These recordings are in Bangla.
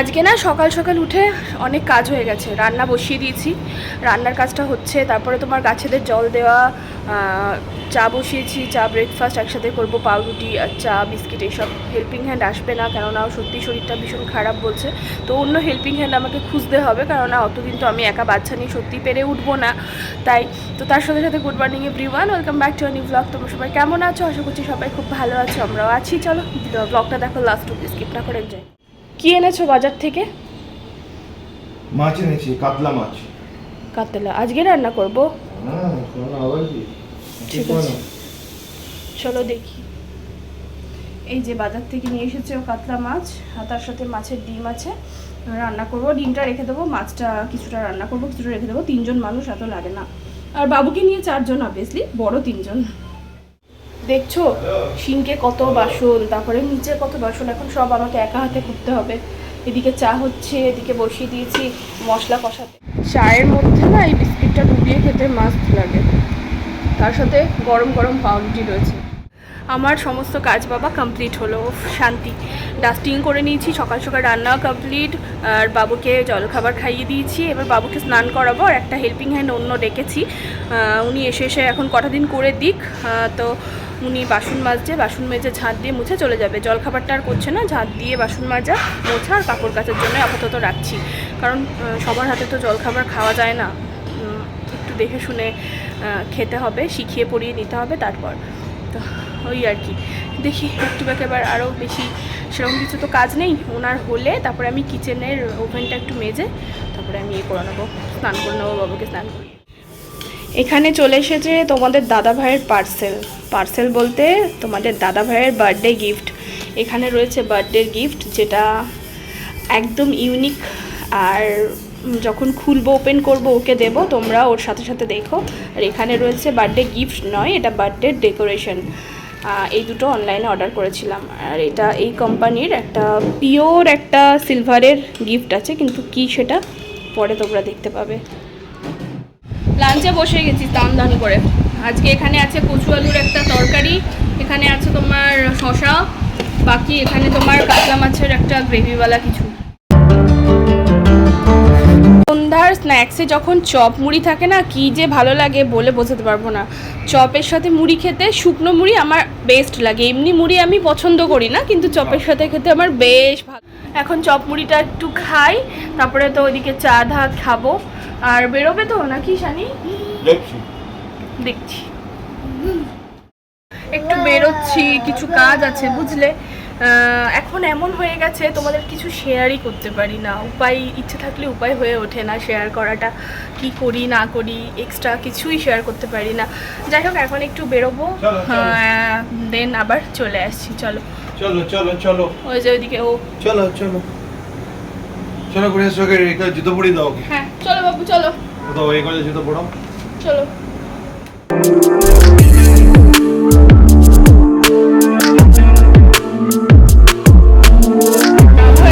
আজকে না সকাল সকাল উঠে অনেক কাজ হয়ে গেছে। রান্না বসিয়ে দিয়েছি। রান্নার কাজটা হচ্ছে, তারপরে তোমার গাছেদের জল দেওয়া চা বসিয়েছি, চা ব্রেকফাস্ট একসাথে করব, পাউরুটি আর চা, বিস্কিট এইসব হেল্পিং হ্যান্ড আসবে না, কেননা সত্যি শরীরটা ভীষণ খারাপ বলছে। তো অন্য হেল্পিং হ্যান্ড আমাকে খুঁজতে হবে, কেননা অতদিন তো আমি একা বাচ্চা নিয়ে সত্যি পেরে উঠবো না। তাই, তো তার সাথে সাথে good morning everyone welcome back to new blog তোমরা সবাই কেমন আছো? আশা করছি সবাই খুব ভালো আছো, আমরাও আছি। চলো ব্লগটা দেখো লাস্ট অব্দি স্কিপ না করে যাই কি এনেছো বাজার থেকে? মাছ এনেছি কাতলা মাছ। কাতলা। আজকে রান্না করব? হ্যাঁ ঠিক আছে। চলো দেখি। এই যে বাজার থেকে নিয়ে এসেছে ও কাতলা মাছ আর তার সাথে মাছের ডিম আছে। রান্না করব ডিমটা রেখে দেবো মাছটা কিছুটা রান্না করব কিছুটা রেখে দেবো। তিনজন মানুষ এত লাগে না। আর বাবুকে নিয়ে চারজন অবভিয়াসলি বড় তিনজন। দেখছ? সিঙ্কে কত বাসন, তারপরে নিচে কত বাসন, এখন সব আমাকে একা হাতে করতে হবে। এদিকে চা হচ্ছে, এদিকে বসিয়ে দিয়েছি মশলা কষাতে। চায়ের মধ্যে না এই বিস্কিটটা ডুবিয়ে খেতে মাস্ট লাগে। তার সাথে গরম গরম পাউরুটি রয়েছে। আমার সমস্ত কাজ বাবা কমপ্লিট হলো। শান্তি। ডাস্টিং করে নিয়েছি, সকাল সকাল রান্না কমপ্লিট আর বাবুকে জলখাবার খাইয়ে দিয়েছি। এবার বাবুকে স্নান করাবো আর একটা হেল্পিং হ্যান্ড অন্য ডেকেছি। উনি এসে এসে এখন কটা দিন করে দিক। তো উনি বাসন মাজছে, বাসন মেজে ঝাঁট দিয়ে মুছে চলে যাবে। জলখাবারটা আর করছে না, ঝাঁট দিয়ে বাসন মাজা, মোছা আর কাপড় কাচার জন্য আপাতত রাখছি। কারণ সবার হাতে তো জলখাবার খাওয়া যায় না। একটু দেখে শুনে খেতে হবে, শিখিয়ে পড়িয়ে নিতে হবে তারপর। তো, ওই আর কি। দেখি, একটু ব্যাক এবার আরও বেশি সেরকম কিছু তো কাজ নেই। ওনার হলে তারপরে আমি কিচেনের ওভেনটা একটু মেজে, তারপরে আমি ইয়ে করে নেব, স্নান করে নেব বাবাকে স্নান করিয়ে। এখানে চলে এসেছে তোমাদের দাদা ভাইয়ের পার্সেল পার্সেল বলতে তোমাদের দাদা ভাইয়ের বার্থডে গিফট এখানে রয়েছে বার্থডে গিফট যেটা একদম ইউনিক আর যখন খুলবো ওপেন করব, ওকে দেবো, তোমরা ওর সাথে সাথে দেখো। আর এখানে রয়েছে বার্থডে গিফট নয়, এটা বার্থডে ডেকোরেশন এই দুটো অনলাইনে অর্ডার করেছিলাম। আর এটা এই কোম্পানির একটা পিওর একটা সিলভারের গিফট আছে, কিন্তু কি সেটা পরে তোমরা দেখতে পাবে। লাঞ্চে বসে গেছি দান করে। আজকে এখানে আছে কচু আলুর একটা তরকারি, এখানে আছে তোমার শশা বাকি এখানে তোমার কাতলা মাছের একটা গ্রেভিওয়ালা কিছু। সন্ধ্যার স্ন্যাক্সে যখন চপ মুড়ি থাকে না, কি যে ভালো লাগে বলে বোঝাতে পারব না। চপের সাথে মুড়ি খেতে শুকনো মুড়ি আমার বেস্ট লাগে। এমনি মুড়ি আমি পছন্দ করি না, কিন্তু চপের সাথে খেতে আমার বেশ ভালো। এখন চপ মুড়িটা একটু খাই, তারপরে তো ওইদিকে চা ধা খাব। আর বেরোবে তো নাকি শানি? দেখছি। দেখছি। একটু বেরোচ্ছি কিছু কাজ আছে বুঝলে? এখন এমন হয়ে গেছে তোমাদের কিছু শেয়ারই করতে পারি না। উপায় ইচ্ছে থাকলে উপায় হয়ে ওঠে না শেয়ার করাটা। কি করি না করি এক্সট্রা কিছুই শেয়ার করতে পারি না। যাই হোক এখন একটু বেরোবো। চলো। দেন আবার চলে আসছি চলো। চলো চলো চলো। ওই যে ওইদিকে ও। চলো চলো। চলো করে এসো কে রেখে জুতো পরি দাও ওকে। হ্যাঁ চলো বাবু চলো। দাও এই করে জুতো পড়াও চলো।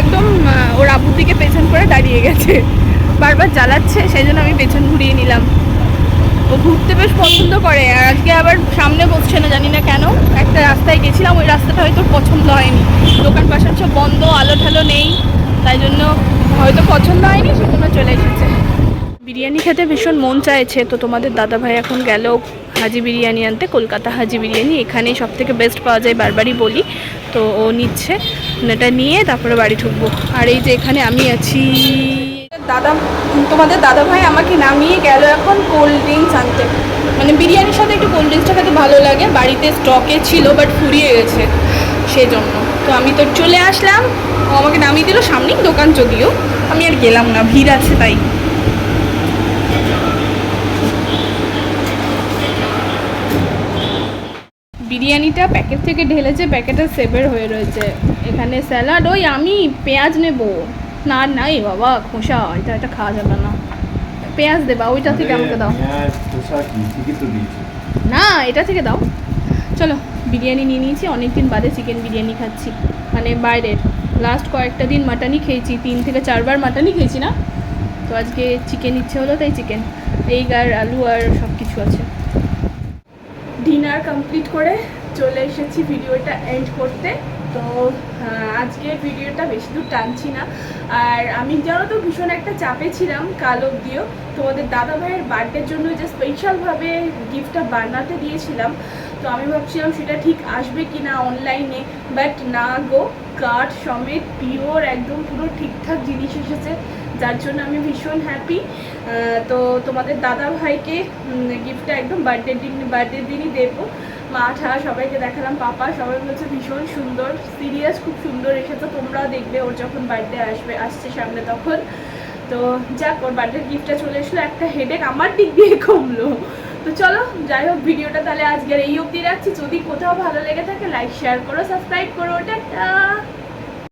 একদম ওর আবুর দিকে পেছন করে দাঁড়িয়ে গেছে। বারবার জ্বালাচ্ছে সেই জন্য আমি পেছন ঘুরিয়ে নিলাম। ও ঘুরতে বেশ পছন্দ করে আর আজকে আবার সামনে বসছে না জানি না কেন। একটা রাস্তায় গেছিলাম ওই রাস্তাটা হয়তো পছন্দ হয়নি। দোকান পাশার সব বন্ধ আলো ঠালো নেই তাই জন্য হয়তো পছন্দ হয়নি, সেজন্য চলে এসেছে। বিরিয়ানি খেতে ভীষণ মন চাইছে, তো তোমাদের দাদা ভাই এখন গেল হাজি বিরিয়ানি আনতে, কলকাতা হাজি বিরিয়ানি। এখানেই সব থেকে বেস্ট পাওয়া যায় বারবারই বলি, তো ও নিচ্ছে। এটা নিয়ে তারপরে বাড়ি ঢুকবো। আর এই যে এখানে আমি আছি, দাদা, তোমাদের দাদা ভাই আমাকে নামিয়ে গেল এখন কোল্ড ড্রিঙ্কস আনতে। মানে বিরিয়ানির সাথে একটু কোল্ড ড্রিঙ্কসটা খেতে ভালো লাগে, বাড়িতে স্টকে ছিল বাট ফুরিয়ে গেছে, সেজন্য। তো আমি তো চলে আসলাম। ও আমাকে নামিয়ে দিল সামনেই দোকান যদিও। আমি আর গেলাম না ভিড় আছে তাই। বিরিয়ানিটা প্যাকেট থেকে ঢেলেছে প্যাকেটে সেভের হয়ে রয়েছে। এখানে স্যালাড ওই আমি পেঁয়াজ নেব। না না এই বাবা খোসা এটা এটা খাওয়া যাবে না। পেঁয়াজ দেবা ওইটা থেকে আমাকে দাও। হ্যাঁ না এটা থেকে দাও। চলো বিরিয়ানি নিয়ে নিয়েছি অনেক দিন বাদে চিকেন বিরিয়ানি খাচ্ছি। মানে বাইরের লাস্ট কয়েকটা দিন মাটনই খেয়েছি তিন থেকে চারবার মাটনই খেয়েছি না? তো আজকে চিকেন ইচ্ছে হলো তাই চিকেন এই আর আলু আর সব কিছু আছে। ডিনার কমপ্লিট করে চলে এসেছি ভিডিওটা এন্ড করতে। তো আহ, আজকের ভিডিওটা বেশি দূর টানছি না। আর আমি জানো তো ভীষণ একটা চাপে ছিলাম কাল অবধিও তোমাদের দাদা ভাইয়ের বার্থডের জন্য যে স্পেশালভাবে গিফটটা বানাতে দিয়েছিলাম তো আমি ভাবছিলাম সেটা ঠিক আসবে কি না অনলাইনে বাট না গো কার্ড সমেত পিওর একদম পুরো ঠিকঠাক জিনিস এসেছে, যার জন্য আমি ভীষণ হ্যাপি তো তোমাদের দাদা ভাইকে গিফটটা একদম বার্থডে দিন বার্থডের দিনই দেবো। মা, ঠা, সবাইকে দেখালাম, পাপা সবাই বলছে ভীষণ সুন্দর সিরিয়াস খুব সুন্দর এসেছে, তোমরাও দেখবে, ওর যখন বার্থডে আসবে, আসছে সামনে তখন। তো যাক, ওর বার্থডে গিফটটা চলে এসলো, একটা হেডেক আমার দিক দিয়ে কমলো। তো চলো যাই হোক ভিডিওটা তাহলে আজকের এই অবধি রাখছি। যদি কোথাও ভালো লেগে থাকে লাইক শেয়ার করো সাবস্ক্রাইব করো। টাটা!